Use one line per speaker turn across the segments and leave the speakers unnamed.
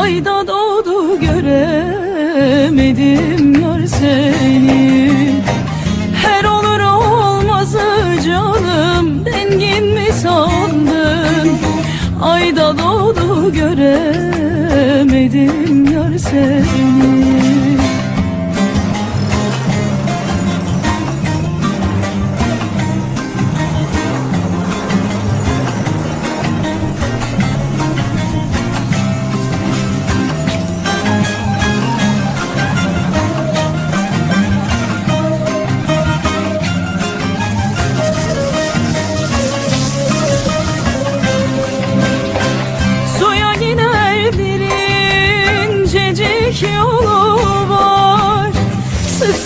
Ayda doğdu göremedim yar seni Her olur olmazı canım dengin mi sandın? Ayda doğdu göremedim yar seni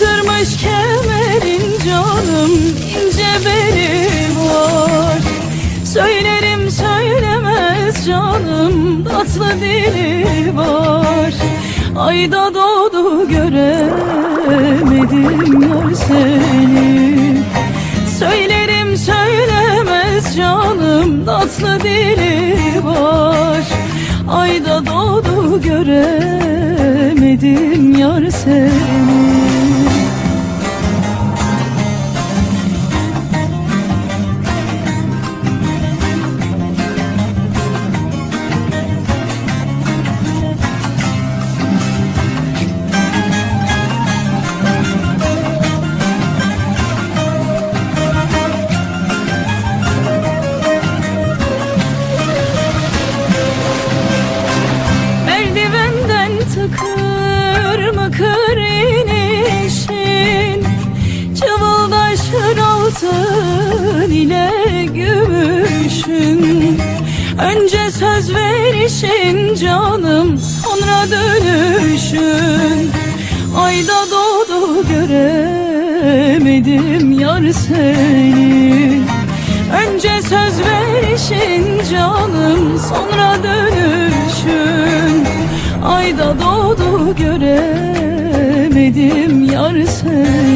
Sıktırmış kemerin canım ince beli var. Söylerim söylemez canım tatlı dili var. Ayda doğdu göremedim yar seni. Söylerim söylemez canım tatlı dili var. Ayda doğdu göremedim yar seni altın ile gümüşün. Önce söz verişin canım sonra dönüşün. Ayda doğdu göremedim yar seni. Önce söz verişin canım sonra dönüşün. Ayda doğdu göremedim yar seni